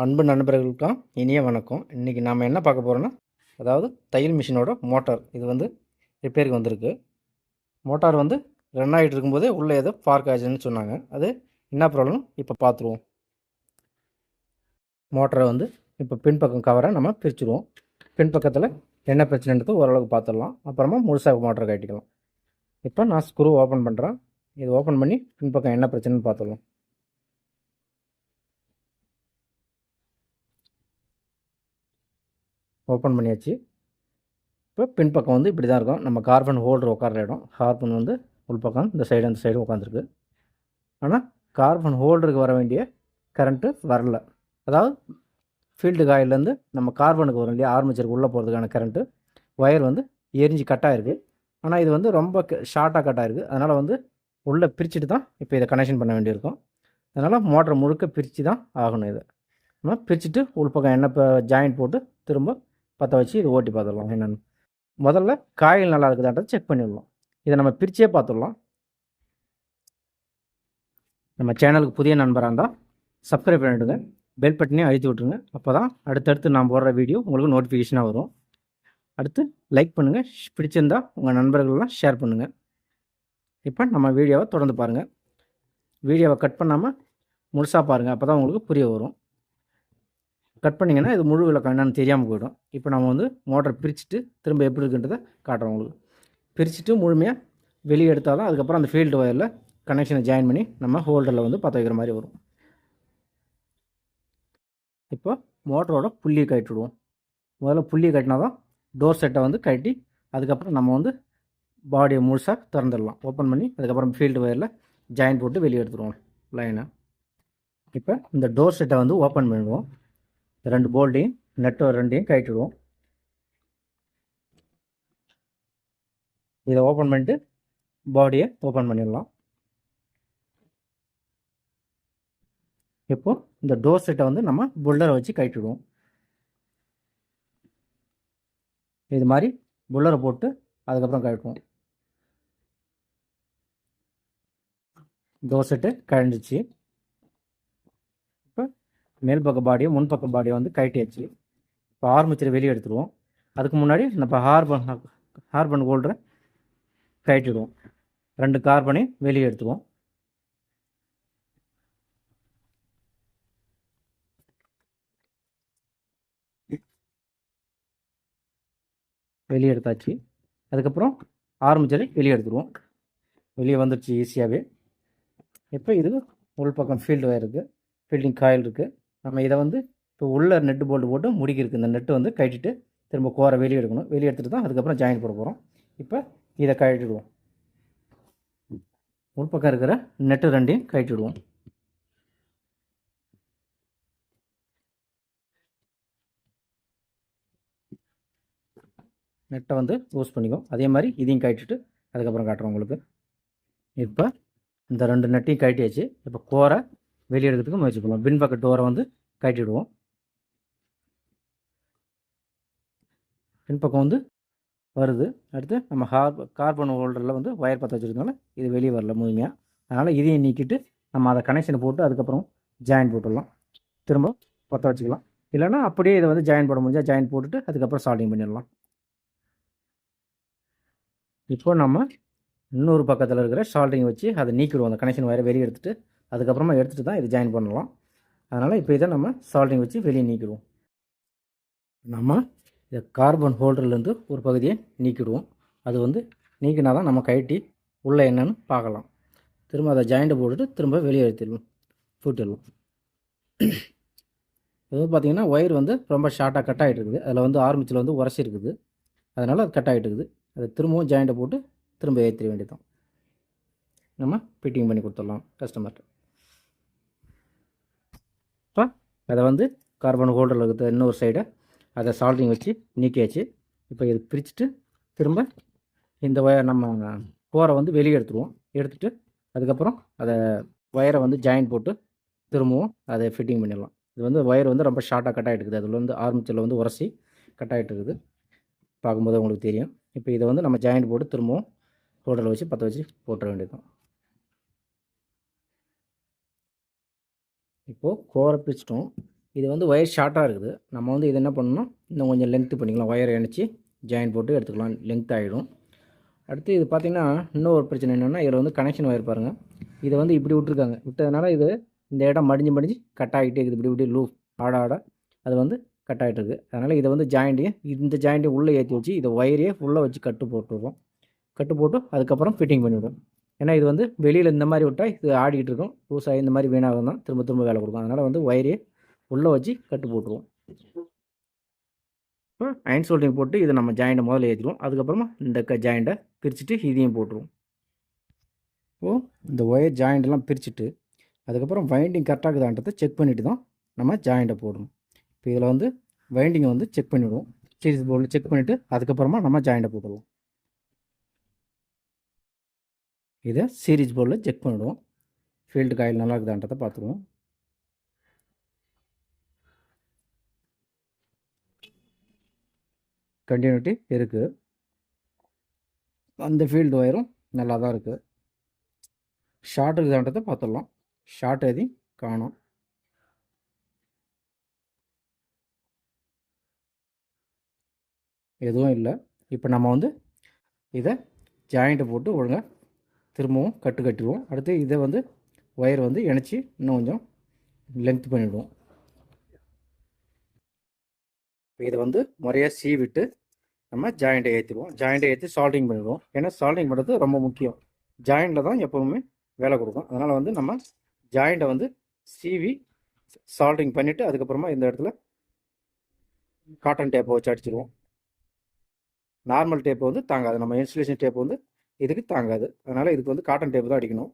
அன்பு நண்பர்களுக்கும் இனிய வணக்கம். இன்றைக்கி நாம் என்ன பார்க்க போகிறோன்னா அதாவது தையல் மிஷினோட மோட்டார். இது வந்து ரிப்பேருக்கு வந்திருக்கு. மோட்டார் வந்து ரன் ஆகிட்டு இருக்கும்போதே உள்ளே ஏதோ பார்க் ஆச்சுன்னு சொன்னாங்க. அது என்ன ப்ராப்ளம்? இப்போ பார்த்துருவோம் மோட்டரை வந்து இப்போ பின்பக்கம் கவரை நம்ம பிரிச்சுருவோம். பின்பக்கத்தில் என்ன பிரச்சனைன்றது ஓரளவுக்கு பார்த்துடலாம் அப்புறமா முழுசாக மோட்டரை கட்டிக்கலாம். இப்போ நான் ஸ்க்ரூ ஓப்பன் பண்ணுறேன் இது ஓப்பன் பண்ணி பின்பக்கம் என்ன பிரச்சனைன்னு பார்த்துடலாம் ஓப்பன் பண்ணியாச்சு. இப்போ பின்பக்கம் வந்து இப்படி தான் இருக்கும். நம்ம கார்பன் ஹோல்டர் உட்கார இடம். கார்பன் வந்து உள்பக்கம் இந்த சைடு அந்த சைடு உட்காந்துருக்கு ஆனால் கார்பன் ஹோல்டருக்கு வர வேண்டிய கரண்ட்டு வரல. அதாவது ஃபீல்டு காயிலேருந்து நம்ம கார்பனுக்கு வரும் இல்லையா? ஆர்மிச்சருக்கு உள்ளே போகிறதுக்கான கரண்ட்டு ஒயர் வந்து எரிஞ்சு கட் ஆயிருக்கு. ஆனால் இது வந்து ரொம்ப ஷார்ட்டாக கட் ஆயிருக்கு. அதனால் வந்து உள்ளே பிரிச்சுட்டு தான் இப்போ இதை கனெக்ஷன் பண்ண வேண்டியிருக்கும். அதனால் மோட்டர் முழுக்க பிரித்து தான் ஆகணும் இதை. நம்ம பிரிச்சுட்டு உள்பக்கம் என்ன இப்போ ஜாயிண்ட் போட்டு திரும்ப பற்ற வச்சு இது ஓட்டி பார்த்துடலாம். என்னென்னு. முதல்ல காயில் நல்லா இருக்குதான்றதை செக் பண்ணிடலாம். இதை நம்ம பிரிச்சே பார்த்துடலாம். நம்ம சேனலுக்கு புதிய நண்பராக இருந்தால் சப்ஸ்கிரைப் பண்ணிவிடுங்க பெல் பட்டனையும் அழுத்தி விட்ருங்க அப்போ தான் அடுத்தடுத்து நான் போடுற வீடியோ உங்களுக்கு நோட்டிஃபிகேஷனாக வரும். அடுத்து லைக் பண்ணுங்கள் பிடிச்சிருந்தா உங்கள் நண்பர்கள்லாம் ஷேர் பண்ணுங்கள் இப்போ நம்ம வீடியோவை தொடர்ந்து பாருங்கள் வீடியோவை கட் பண்ணாமல் முழுசாக பாருங்கள் அப்போ தான் உங்களுக்கு புரிய வரும். கட் பண்ணிங்கன்னா இது முழு விளக்கம் என்னென்னு தெரியாமல் போயிடும். இப்போ நம்ம வந்து மோட்டரை பிரிச்சுட்டு திரும்ப எப்படி இருக்குன்றதை காட்டுறோம் உங்களுக்கு. பிரிச்சுட்டு முழுமையாக வெளியே எடுத்தால் தான் அதுக்கப்புறம் அந்த ஃபீல்டு ஒயரில் கனெக்ஷனை ஜாயின் பண்ணி நம்ம ஹோல்டரில் வந்து பற்ற வைக்கிற மாதிரி வரும். இப்போ மோட்டரோட புள்ளியை கட்டிவிடுவோம் முதல்ல புள்ளியை கட்டினா தான் டோர் செட்டை வந்து கட்டி அதுக்கப்புறம் நம்ம வந்து பாடியை முழுசாக திறந்துடலாம். ஓப்பன் பண்ணி அதுக்கப்புறம் ஃபீல்டு ஒயரில் ஜாயின் போட்டு வெளியே எடுத்துருவோம் லைனை இப்போ இந்த டோர் செட்டை வந்து ஓப்பன் பண்ணிடுவோம். ரெண்டு போல்டையும் நெட்டோ ரெண்டையும் கழட்டிடுவோம் இதை ஓப்பன் பண்ணிட்டு பாடியை ஓப்பன் பண்ணிடலாம். இப்போ இந்த டோர் செட்டை வந்து நம்ம புல்லரை வச்சு கழட்டிடுவோம் இது மாதிரி புல்லரை போட்டு அதுக்கப்புறம் கழட்டுவோம். டோர் செட்டு கழிஞ்சிச்சு மேல் பக்க பாடியும் முன் பக்க பாடியை வந்து கட்டியாச்சு இப்போ ஆர்மிச்சரை வெளியே எடுத்துருவோம். அதுக்கு முன்னாடி நம்ம ஹார்பன் ஹார்பன் ஹோல்டரை கட்டிடுவோம் ரெண்டு கார்பனையும் வெளியே எடுத்துவோம் வெளியே எடுத்தாச்சு. அதுக்கப்புறம் ஆரம்பிச்சதை வெளியே எடுத்துருவோம். வெளியே வந்துடுச்சு ஈஸியாகவே இப்போ இது உள் பக்கம் ஃபீல்டு இருக்குது ஃபீல்டிங் காயில் இருக்குது நம்ம இதை வந்து இப்போ உள்ள நெட்டு போல்டு போட்டு முடிக்கிருக்கு இந்த நெட்டு வந்து கட்டிட்டு திரும்ப கோரை வெளியே எடுக்கணும். வெளியே எடுத்துகிட்டு தான் அதுக்கப்புறம் ஜாயின் போட போகிறோம் இப்போ இதை கழட்டிடுவோம். உள்பக்கம் இருக்கிற நெட்டு ரெண்டையும் கழட்டிடுவோம். நெட்டை வந்து யூஸ் பண்ணிக்கும் அதே மாதிரி இதையும் கழட்டிட்டு அதுக்கப்புறம் காட்டுறோம் உங்களுக்கு. இப்போ இந்த ரெண்டு நெட்டையும் கழட்டியாச்சு. இப்போ கோரை வெளியே எடுக்கிறதுக்கு முயற்சி பண்ணுவோம் பின் பக்கெட் டோரை வந்து கட்டிடுவோம். பின்பக்கம் வந்து வருது. அடுத்து நம்ம ஹார் கார்பன் ஹோல்டரில் வந்து ஒயர் பற்ற வச்சுருந்தனால இது வெளியே வரல முழுமையாக அதனால் இதையும் நீக்கிட்டு நம்ம அதை கனெக்ஷனை போட்டு அதுக்கப்புறம் ஜாயின் போட்டுடலாம். திரும்ப பற்ற வச்சுக்கலாம். இல்லைனா அப்படியே இதை வந்து ஜாயின் போட முடிஞ்சால் ஜாயின் போட்டுட்டு அதுக்கப்புறம் சால்டிங் பண்ணிடலாம். இப்போ நம்ம இன்னொரு பக்கத்தில் இருக்கிற ஷால்ட்ரிங் வச்சு அதை நீக்கிடுவோம். அந்த கனெக்ஷன் வயரை வெளியே எடுத்துகிட்டு அதுக்கப்புறமா எடுத்துகிட்டு தான் இது ஜாயின் பண்ணலாம். அதனால் இப்போ இதை நம்ம சால்டிங் வச்சு வெளியே நீக்கிடுவோம். நம்ம இந்த கார்பன் ஹோல்டர்லேருந்து ஒரு பகுதியை நீக்கிடுவோம். அது வந்து நீக்கினா தான் நம்ம கழட்டி உள்ளே என்னன்னு பார்க்கலாம். திரும்ப அதை ஜாயிண்ட்டை போட்டுட்டு திரும்ப வெளியே எடுத்துடுவோம் பூட்டிடலாம். இது பார்த்திங்கன்னா ஒயர் வந்து ரொம்ப ஷார்ட்டாக கட் ஆகிட்டு இருக்குது. அதில் வந்து ஆரம்பிச்சில் வந்து உரசி இருக்குது. அதனால் அது கட் ஆகிட்டு இருக்குது. அதை திரும்பவும் ஜாயிண்ட்டை போட்டு திரும்ப ஏற்றிட வேண்டியதான் நம்ம ஃபிட்டிங் பண்ணி கொடுத்துடலாம் கஸ்டமர்கிட்ட இப்போ அதை வந்து கார்பன் ஹோல்டரில் இருக்கிற இன்னொரு சைடை அதை சால்ட்ரிங் வச்சு நீக்கியாச்சு. இப்போ இது பிரிச்சுட்டு திரும்ப இந்த ஒயர் நம்ம கோரை வந்து வெளியே எடுத்துருவோம். எடுத்துகிட்டு அதுக்கப்புறம் அதை ஒயரை வந்து ஜாயின் போட்டு திரும்பவும் அதை ஃபிட்டிங் பண்ணிடலாம். இது வந்து ஒயர் வந்து ரொம்ப ஷார்ட்டாக கட் ஆகிட்டு இருக்குது. அதில் வந்து ஆரம்பிச்சில் வந்து உரசி கட் ஆகிட்டு இருக்குது. பார்க்கும்போது உங்களுக்கு தெரியும். இப்போ இதை வந்து நம்ம ஜாயிண்ட் போட்டு திரும்பவும் ஹோட்டலில் வச்சு பற்ற வச்சு போட்டுற வேண்டியதுதான் இப்போது கோரை பிரிச்சிட்டோம். இது வந்து ஒயர் ஷார்ட்டாக இருக்குது. நம்ம வந்து இது என்ன பண்ணணும்? இன்னும் கொஞ்சம் லென்த்து பண்ணிக்கலாம். ஒயரை இணைச்சி ஜாயின் போட்டு எடுத்துக்கலாம். லென்த் ஆகிடும் அடுத்து இது பார்த்திங்கன்னா இன்னொரு பிரச்சனை என்னென்னா இதில் வந்து கனெக்ஷன் ஒயர் பாருங்கள் இதை வந்து இப்படி விட்ருக்காங்க விட்டதுனால இது இந்த இடம் மடிஞ்சு மடிஞ்சு கட் ஆகிட்டே இருக்குது. இப்படி இப்படி லூ ஆட ஆட அது வந்து கட் ஆகிட்டு இருக்குது அதனால் இதை வந்து ஜாயிண்ட்டையும் இந்த ஜாயிண்ட்டையும் உள்ளே ஏற்றி வச்சு இதை ஒயரையே ஃபுல்லாக வச்சு கட்டு போட்டுருவோம் கட்டு போட்டு அதுக்கப்புறம் ஃபிட்டிங் பண்ணிவிடும் ஏன்னா இது வந்து வெளியில் இந்த மாதிரி விட்டால் இது ஆடிக்கிட்டு இருக்கும். லூஸாகி இந்த மாதிரி வீணாகும் தான். திரும்ப திரும்ப வேலை கொடுக்கும். அதனால் வந்து ஒயரையே உள்ளே வச்சு கட்டு போட்டுருவோம். இப்போ அயன் சோல்டிங் போட்டு இதை நம்ம ஜாயிண்ட்டை முதல்ல ஏற்றிடுவோம் அதுக்கப்புறமா இந்த க ஜாயிண்ட்டை பிரிச்சுட்டு இதையும் போட்டுருவோம். இப்போது இந்த ஒயர் ஜாயிண்ட்லாம் பிரிச்சுட்டு அதுக்கப்புறம் வைண்டிங் கரெக்டாக இருக்குதான்றதை செக் பண்ணிவிட்டு தான் நம்ம ஜாயிண்ட்டை போடணும். இப்போ இதில் வந்து வைண்டிங்கை வந்து செக் பண்ணிவிடுவோம் சீரிஸ் போர்டில் செக் பண்ணிவிட்டு அதுக்கப்புறமா நம்ம ஜாயிண்ட்டை போட்டுருவோம் இதை சீரிஸ் போர்டில் செக் பண்ணிவிடுவோம் ஃபீல்டு காயில் நல்லா இருக்குதான்றதை பார்த்துருவோம் கண்டினியூட்டி இருக்குது அந்த ஃபீல்டு ஒயரும் நல்லா தான் இருக்குது ஷார்ட் இருக்குதான்றதை பார்த்துடலாம். ஷார்ட் எதையும் காணும். எதுவும் இல்லை. இப்போ நம்ம வந்து இதை ஜாயிண்ட்டை போட்டு ஒழுங்காக திரும்பவும் கட்டு கட்டிடுவோம். அடுத்து இதை வந்து ஒயர் வந்து இணைச்சி இன்னும் கொஞ்சம் லென்த் பண்ணிவிடுவோம் இப்போ இதை வந்து முறையாக சீவிட்டு நம்ம ஜாயிண்ட்டை ஏற்றிடுவோம் ஜாயிண்ட்டை ஏற்றி சால்டிங் பண்ணிடுவோம். ஏன்னா சால்டிங் பண்ணுறது ரொம்ப முக்கியம். ஜாயிண்டில் தான் எப்போவுமே வேலை கொடுக்கும். அதனால் வந்து நம்ம ஜாயிண்ட்டை வந்து சீவி சால்டிங் பண்ணிவிட்டு அதுக்கப்புறமா இந்த இடத்துல காட்டன் டேப்பை வச்சு அடிச்சிடுவோம். நார்மல் டேப் வந்து தாங்காது. நம்ம இன்சுலேஷன் டேப் வந்து இதுக்கு தாங்காது. அதனால் இதுக்கு வந்து காட்டன் டேப் தான் அடிக்கணும்.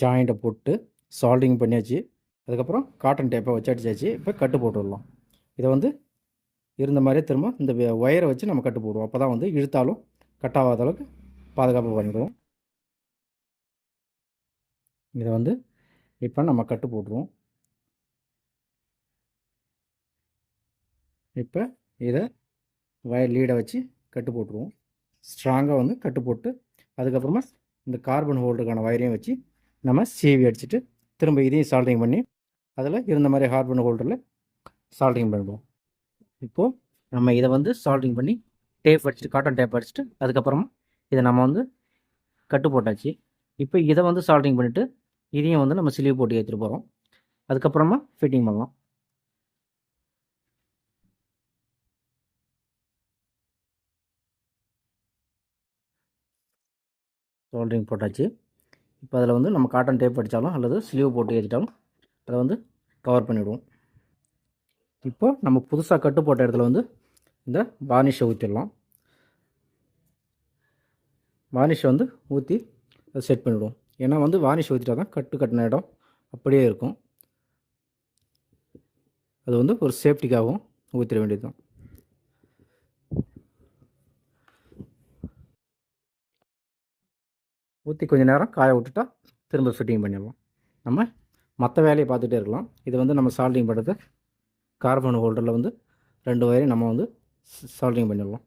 ஜாயிண்ட்டை போட்டு சால்டிங் பண்ணியாச்சு. அதுக்கப்புறம் காட்டன் டேப்பை வச்சு அடிச்சாச்சு இப்போ கட்டு போட்டுடலாம். இதை வந்து இருந்த மாதிரியே திரும்ப இந்த ஒயரை வச்சு நம்ம கட்டு போடுவோம். அப்போ தான் வந்து இழுத்தாலும் கட் ஆகாத அளவுக்கு பாதுகாப்பு பண்ணிடுவோம். இதை வந்து இப்போ நம்ம கட்டு போட்டுருவோம். இப்போ இதை வயர் லீடை வச்சு கட்டு போட்டுருவோம். ஸ்ட்ராங்காக வந்து கட்டு போட்டு அதுக்கப்புறமா இந்த கார்பன் ஹோல்டருக்கான வயரையும் வச்சு நம்ம சீவி அடிச்சுட்டு திரும்ப இதையும் சால்டிங் பண்ணி அதில் இருந்த மாதிரி ஹார்பன் ஹோல்டரில் சால்டிங் பண்ணுவோம். இப்போது நம்ம இதை வந்து சால்டிங் பண்ணி டேப் அடிச்சுட்டு காட்டன் டேப் அடிச்சுட்டு அதுக்கப்புறமா இதை நம்ம வந்து கட்டு போட்டாச்சு. இப்போ இதை வந்து சால்டிங் பண்ணிவிட்டு இதையும் வந்து நம்ம சிலிவ் போட்டு ஏற்றிட்டு போகிறோம் அதுக்கப்புறமா ஃபிட்டிங் பண்ணலாம். சால்டிங் போட்டாச்சு. இப்போ அதில் வந்து நம்ம காட்டன் டேப் அடித்தாலும் அல்லது ஸ்லீவ் போட்டு ஏற்றிட்டாலும் அதை வந்து கவர் பண்ணிவிடுவோம் இப்போ நம்ம புதுசாக கட்டு போட்ட இடத்துல வந்து இந்த வார்னிஷை ஊற்றிடலாம் வார்னிஷை வந்து ஊற்றி அதை செட் பண்ணிவிடுவோம் ஏன்னா வந்து வார்னிஷ் ஊற்றிட்டா தான் கட்டு கட்டின இடம் அப்படியே இருக்கும். அது வந்து ஒரு சேஃப்டிக்காகவும் ஊற்றிட வேண்டியது தான். ஊற்றி கொஞ்சம் நேரம் காய விட்டுட்டா திரும்ப ஃபிட்டிங் பண்ணிடலாம். நம்ம மற்ற வேலையை பார்த்துட்டே இருக்கலாம். இது வந்து நம்ம சால்டிங் பண்ணுறது கார்பன் ஹோல்டரில் வந்து ரெண்டு வயரையும் நம்ம வந்து சால்டிங் பண்ணிடலாம்.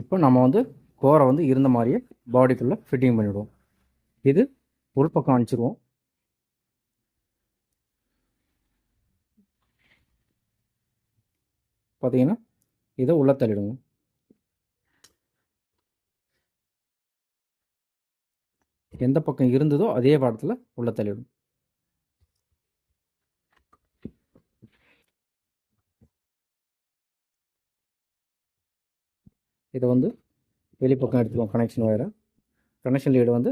இப்போ நம்ம வந்து கோரை வந்து இருந்த மாதிரியே பாடிக்குள்ளே ஃபிட்டிங் பண்ணிவிடுவோம் இது உள்பக்கம் அனுப்பிச்சிடுவோம் பார்த்தீங்கன்னா இதை உள்ளே தள்ளிடுவோம். எந்த பக்கம் இருந்ததோ அதே பாடத்தில் உள்ள தள்ளிடும். இதை வந்து வெளிப்பக்கம் எடுத்துக்குவோம் கனெக்ஷன் ஒயரை கனெக்ஷன் லீடு வந்து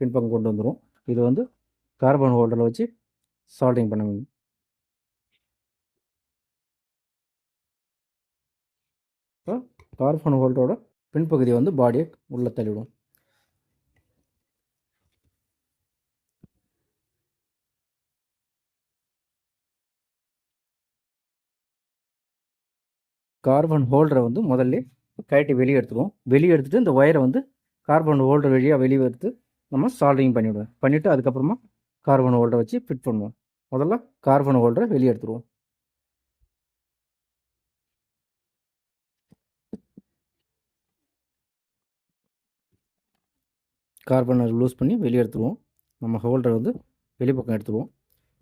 பின்பக்கம் கொண்டு வந்துடும் இது வந்து கார்பன் ஹோல்டரில் வச்சு சால்டிங் பண்ண முடியும் இப்போ கார்பன் ஹோல்டரோட பின்பகுதியை வந்து பாடியை உள்ளே தள்ளிவிடும் கார்பன் ஹோல்டரை வந்து முதல்ல கழட்டி வெளியே எடுத்துக்குவோம். வெளியே எடுத்துகிட்டு இந்த ஒயரை வந்து கார்பன் ஹோல்டர் வழியாக வெளியே எடுத்து நம்ம சால்டிங் பண்ணிவிடுவோம். பண்ணிவிட்டு அதுக்கப்புறமா கார்பன் ஹோல்டரை வச்சு ஃபிட் பண்ணுவோம். முதல்ல கார்பன் ஹோல்டரை வெளியே எடுத்துருவோம். கார்பனை லூஸ் பண்ணி வெளியே எடுத்துருவோம். நம்ம ஹோல்டரை வந்து வெளிப்பக்கம் எடுத்துருவோம்.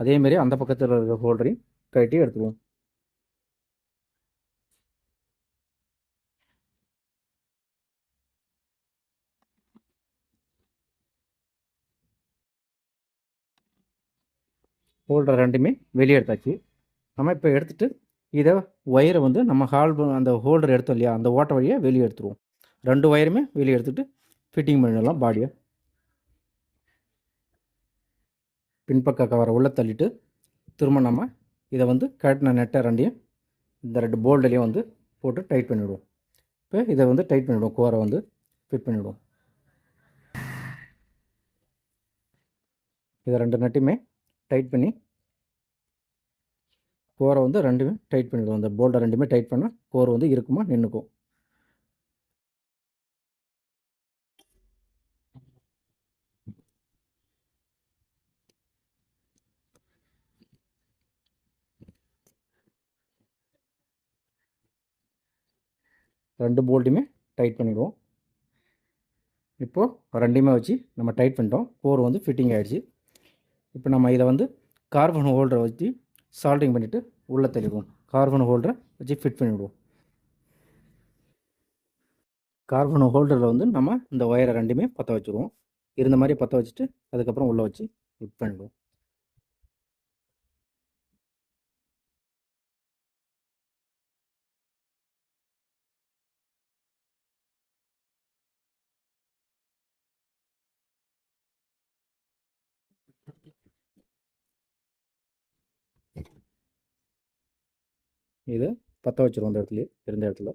அதேமாரி அந்த பக்கத்தில் இருக்கிற ஹோல்டரையும் கழட்டி எடுத்துருவோம். ஹோல்டர் ரெண்டுமே வெளியே எடுத்தாச்சு. நம்ம இப்போ எடுத்துகிட்டு இதை ஒயரை வந்து நம்ம ஹால் அந்த ஹோல்டர் எடுத்தோம் இல்லையா அந்த ஓட்டை வழியாக வெளியே எடுத்துருவோம். ரெண்டு ஒயருமே வெளியே எடுத்துகிட்டு ஃபிட்டிங் பண்ணிடலாம் பாடியை பின்பக்க கவரை உள்ளே தள்ளிட்டு திரும்ப நம்ம இதை வந்து கட்டின நெட்டை ரெண்டையும் இந்த ரெண்டு போல்டுலேயும் வந்து போட்டு டைட் பண்ணிவிடுவோம் இப்போ இதை வந்து டைட் பண்ணிவிடுவோம் கோரை வந்து ஃபிட் பண்ணிவிடுவோம் இதை ரெண்டு நட்டையுமே டைட் பண்ணி கோரை வந்து ரெண்டுமே டைட் பண்ணிவிடுவோம் அந்த போல்டை ரெண்டுமே டைட் பண்ணால் கோர் வந்து இருக்குமா நின்றுக்கும் ரெண்டு போல்ட்டுமே டைட் பண்ணிடுவோம். இப்போது ரெண்டையுமே வச்சு நம்ம டைட் பண்ணிட்டோம். கோர் வந்து ஃபிட்டிங் ஆகிடுச்சு இப்போ நம்ம இதை வந்து கார்பன் ஹோல்டரை வச்சு சால்டிங் பண்ணிவிட்டு உள்ளே தெளிவோம். கார்பன் ஹோல்டரை வச்சு ஃபிட் பண்ணிவிடுவோம் கார்பன் ஹோல்டரில் வந்து நம்ம இந்த ஒயரை ரெண்டுமே பற்ற வச்சுருவோம். இருந்த மாதிரி பற்ற வச்சுட்டு அதுக்கப்புறம் உள்ளே வச்சு ஃபிட் பண்ணிவிடுவோம் இதை பற்ற வச்சுருவோம் அந்த இடத்துல இருந்த இடத்துல.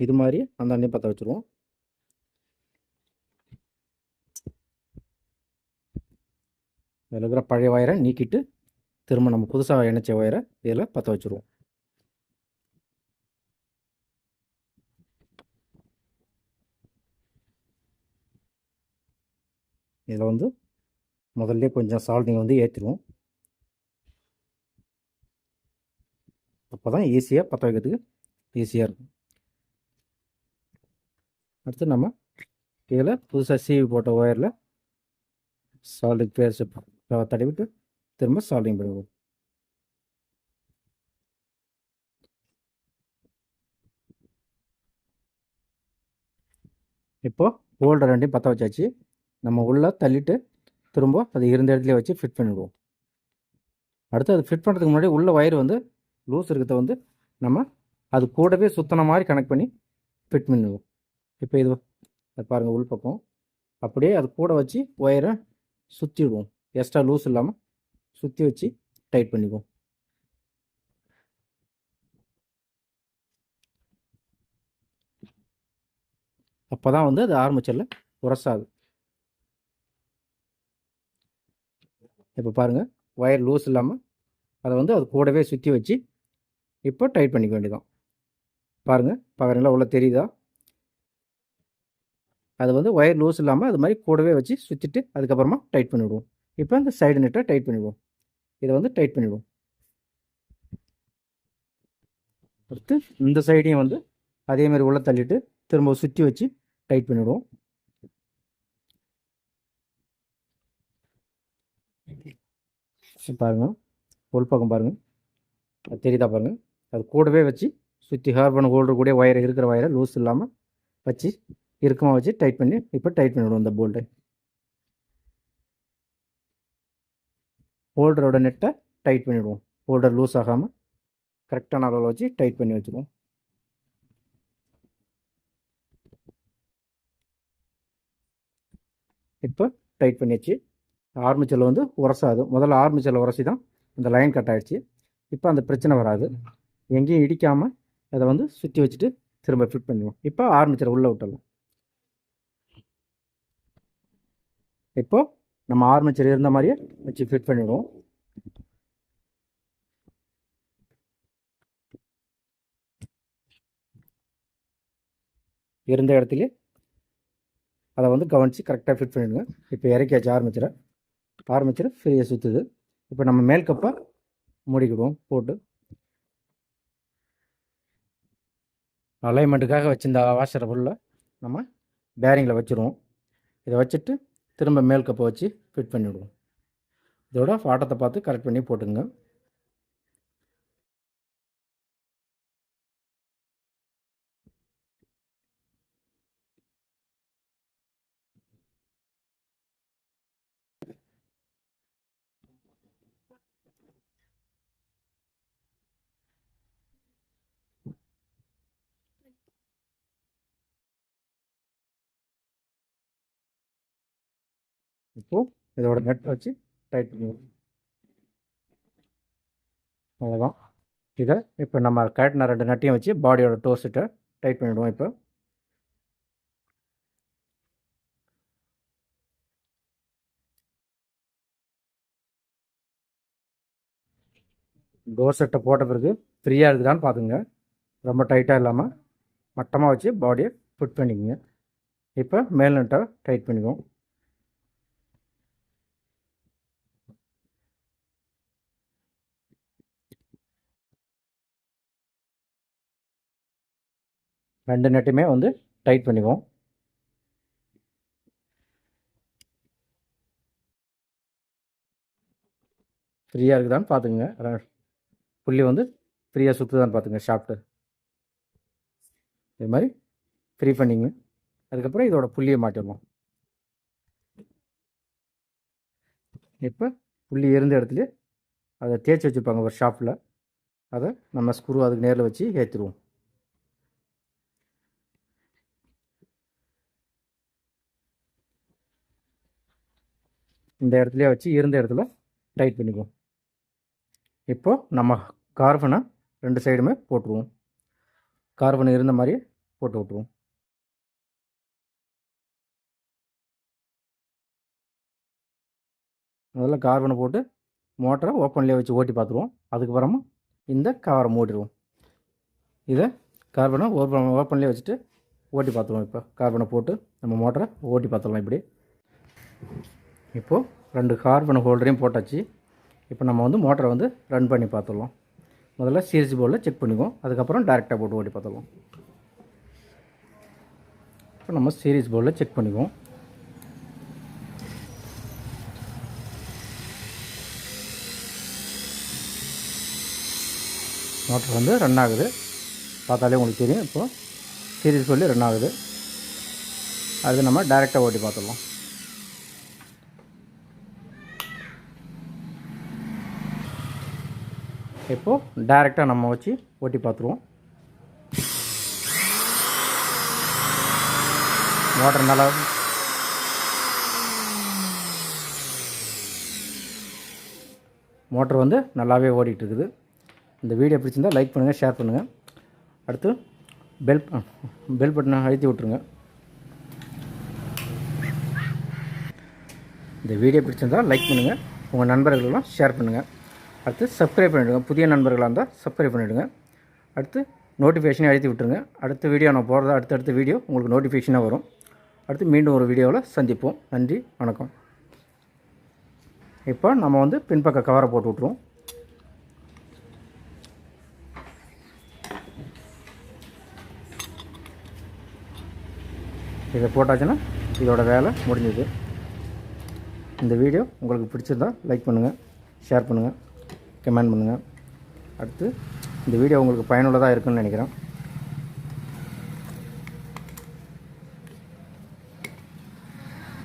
இது மாதிரி அந்த அண்ணையும் பற்ற வச்சுருவோம். இதில் இருக்கிற பழைய ஒயரை நீக்கிட்டு திரும்ப நம்ம புதுசாக இணைச்ச ஒயரை இதில் பற்ற வச்சுருவோம். இதில் வந்து முதல்ல கொஞ்சம் சால்ட்டிங் வந்து ஏற்றிடுவோம் அப்போ தான் ஈஸியாக பற்ற வைக்கிறதுக்கு ஈஸியாக இருக்கும். அடுத்து நம்ம இதில் புதுசாக சீவி போட்ட ஒயரில் சால்டிங் பேஸ்ட் தடவிட்டு திரும்ப சால்டிங் பண்ணுவோம் இப்போது ஹோல்டர் ரெண்டையும் பற்ற வச்சாச்சு. நம்ம உள்ளே தள்ளிட்டு திரும்ப அது இருந்த இடத்துல வச்சு ஃபிட் பண்ணிவிடுவோம் அடுத்து அது ஃபிட் பண்ணுறதுக்கு முன்னாடி உள்ள ஒயர் வந்து லூஸ் இருக்கிறத வந்து நம்ம அது கூடவே சுத்தின மாதிரி கனெக்ட் பண்ணி ஃபிட் பண்ணிடுவோம். இப்போ இது அது பாருங்கள் உள் பக்கம். அப்படியே அது கூட வச்சு ஒயரை சுற்றிடுவோம் எக்ஸ்ட்ரா லூஸ் இல்லாமல் சுற்றி வச்சு டைட் பண்ணிக்குவோம் அப்போ தான் வந்து அது ஆரம்பிச்சரில் உரசாது. இப்போ பாருங்கள் ஒயர் லூஸ் இல்லாமல் அதை வந்து அது கூடவே சுற்றி வச்சு இப்போ டைட் பண்ணிக்க வேண்டியதான் பாருங்கள் பார்க்குறீங்களா உள்ள தெரியுதா? அது வந்து ஒயர் லூஸ் இல்லாமல் அது மாதிரி கூடவே வச்சு சுற்றிட்டு அதுக்கப்புறமா டைட் பண்ணிவிடுவோம் இப்போ அந்த சைடு நெட்டை டைட் பண்ணிவிடுவோம் இதை வந்து டைட் பண்ணிவிடுவோம் அடுத்து இந்த சைடையும் வந்து அதே மாதிரி உள்ள தள்ளிட்டு திரும்ப சுற்றி வச்சு டைட் பண்ணிவிடுவோம் பாருங்கள் உள் பக்கம் பாருங்கள் அது தெரியுதா பாருங்கள் அது கூடவே வச்சு சுற்றி ஹார்பன் ஹோல்டர் கூட ஒயர் இருக்கிற ஒயரை லூஸ் இல்லாமல் வச்சு இறுக்கமாக வச்சு டைட் பண்ணி இப்போ டைட் பண்ணிவிடுவோம் இந்த போல்டை ஹோல்டரோட நெட்டை டைட் பண்ணிவிடுவோம் ஹோல்டர் லூஸ் ஆகாமல் கரெக்டான அளவில் வச்சு டைட் பண்ணி வச்சுருவோம் இப்போ டைட் பண்ணியாச்சு. ஆர்மிச்சரில் வந்து உரசாது. முதல்ல ஆர்மிச்சரில் உரசி தான் இந்த லைன் கட் ஆகிடுச்சு இப்போ அந்த பிரச்சனை வராது. எங்கேயும் இடிக்காமல் அதை வந்து சுற்றி வச்சுட்டு திரும்ப ஃபிட் பண்ணிடுவோம். இப்போ ஆர்மிச்சரை உள்ளே விட்டுடலாம் இப்போது நம்ம ஆர்மிச்சர் இருந்த மாதிரியே வச்சு ஃபிட் பண்ணிவிடுவோம் இருந்த இடத்துலையே அதை வந்து கவனித்து கரெக்டாக ஃபிட் பண்ணிடுங்க. இப்போ இறக்கியாச்சு ஆரம்பிச்சிட ஆரம்பிச்சிட ஃப்ரீயாக சுற்றுது இப்போ நம்ம மேல் கப்பை மூடிக்கிடுவோம் போட்டு. அலைன்மெண்ட்டுக்காக வச்சிருந்த வாஷரை பொருளை நம்ம பேரிங்கில் வச்சுருவோம். இதை வச்சுட்டு திரும்ப மேல் கப்பை வச்சு ஃபிட் பண்ணிவிடுவோம் இதோட வாட்டத்தை பார்த்து கரெக்ட் பண்ணி போட்டுங்க இப்போது இதோட நெட் வச்சு டைட் பண்ணிடுவோம் அவ்வளோதான் இதை இப்போ நம்ம கட்டின ரெண்டு நட்டையும் வச்சு பாடியோட டோர்ஸிட்ட டைட் பண்ணிவிடுவோம் இப்போ. டோர் செட்டை போட்ட பிறகு ஃப்ரீயாக இருக்குதான்னு பார்த்துங்க ரொம்ப டைட்டாக இல்லாமல் மட்டமாக வச்சு பாடியை ஃபிட் பண்ணிக்கோங்க. இப்போ மேல் நட்டை டைட் பண்ணிக்குவோம் ரெண்டு நெட்டுமே வந்து டைட் பண்ணிக்குவோம். ஃப்ரீயாக இருக்குதான்னு பார்த்துக்குங்க புள்ளி வந்து ஃப்ரீயாக சுற்றுதான்னு பார்த்துங்க ஷாஃப்ட்டு இது மாதிரி ஃப்ரீ பண்ணிங்க. அதுக்கப்புறம் இதோட புள்ளியை மாட்டிடுவோம் இப்போ புள்ளி இருந்த இடத்துல அதை தேய்ச்சி வச்சுருப்பாங்க ஒரு ஷாப்பில் அதை நம்ம ஸ்க்ரூ அதுக்கு நேரில் வச்சு ஏற்றிடுவோம் இந்த இடத்துலையே வச்சு இருந்த இடத்துல டைட் பண்ணிக்குவோம். இப்போது நம்ம கார்பனை ரெண்டு சைடுமே போட்டுருவோம். கார்பன் இருந்த மாதிரியே போட்டு விட்ருவோம் முதல்ல கார்பனை போட்டு மோட்டரை ஓப்பன்லேயே வச்சு ஓட்டி பார்த்துருவோம். அதுக்கப்புறமா இந்த கவரை மூடிடுவோம். இதை கார்பனை ஓப்பன் ஓப்பன்லேயே வச்சுட்டு ஓட்டி பார்த்துருவோம். இப்போ கார்பனை போட்டு நம்ம மோட்டரை ஓட்டி பார்த்துடலாம் இப்படி இப்போது ரெண்டு கார்பன் ஹோல்டரையும் போட்டாச்சு. இப்போ நம்ம வந்து மோட்டரை வந்து ரன் பண்ணி பார்த்துடலாம். முதல்ல சிஎஸ்சி போர்டில் செக் பண்ணிக்குவோம். அதுக்கப்புறம் டேரெக்டாக போட்டு ஓட்டி பார்த்துடலாம். இப்போ நம்ம சீரிஸ் போர்டில் செக் பண்ணிக்குவோம். மோட்டர் வந்து ரன் ஆகுது. பார்த்தாலே உங்களுக்கு தெரியும். இப்போது சீரிஸ் போர்டில் ரன் ஆகுது. அது நம்ம டேரெக்டாக ஓட்டி பார்த்துடலாம். இப்போது டைரெக்டாக நம்ம வச்சு ஓட்டி பார்த்துருவோம். மோட்டர் நல்லா மோட்டர் வந்து நல்லாவே ஓடிட்டுருக்குது. இந்த வீடியோ பிடிச்சிருந்தால் லைக் பண்ணுங்கள் ஷேர் பண்ணுங்கள் அடுத்து பெல் பெல் பட்டனை அழுத்தி விட்ருங்க இந்த வீடியோ பிடிச்சிருந்தால் லைக் பண்ணுங்கள் உங்கள் நண்பர்களெல்லாம் ஷேர் பண்ணுங்கள் அடுத்து சப்ஸ்கிரைப் பண்ணிவிடுங்க புதிய நண்பர்களாக இருந்தால் சப்ஸ்கிரைப் பண்ணிவிடுங்க அடுத்து நோட்டிஃபிகேஷனை அழுத்தி விட்டுருங்க. அடுத்த வீடியோ நான் போகிறதா அடுத்தடுத்த வீடியோ உங்களுக்கு நோட்டிஃபிகேஷனாக வரும். அடுத்து மீண்டும் ஒரு வீடியோவில் சந்திப்போம். நன்றி வணக்கம். இப்போ நம்ம வந்து பின்பக்க கவரை போட்டு விட்ருவோம் இதை போட்டாச்சுன்னா இதோட வேலை முடிஞ்சது. இந்த வீடியோ உங்களுக்கு பிடிச்சிருந்தா லைக் பண்ணுங்கள் ஷேர் பண்ணுங்கள் கமெண்ட் பண்ணுங்கள் அடுத்து இந்த வீடியோ உங்களுக்கு பயனுள்ளதாக இருக்குன்னு நினைக்கிறேன்.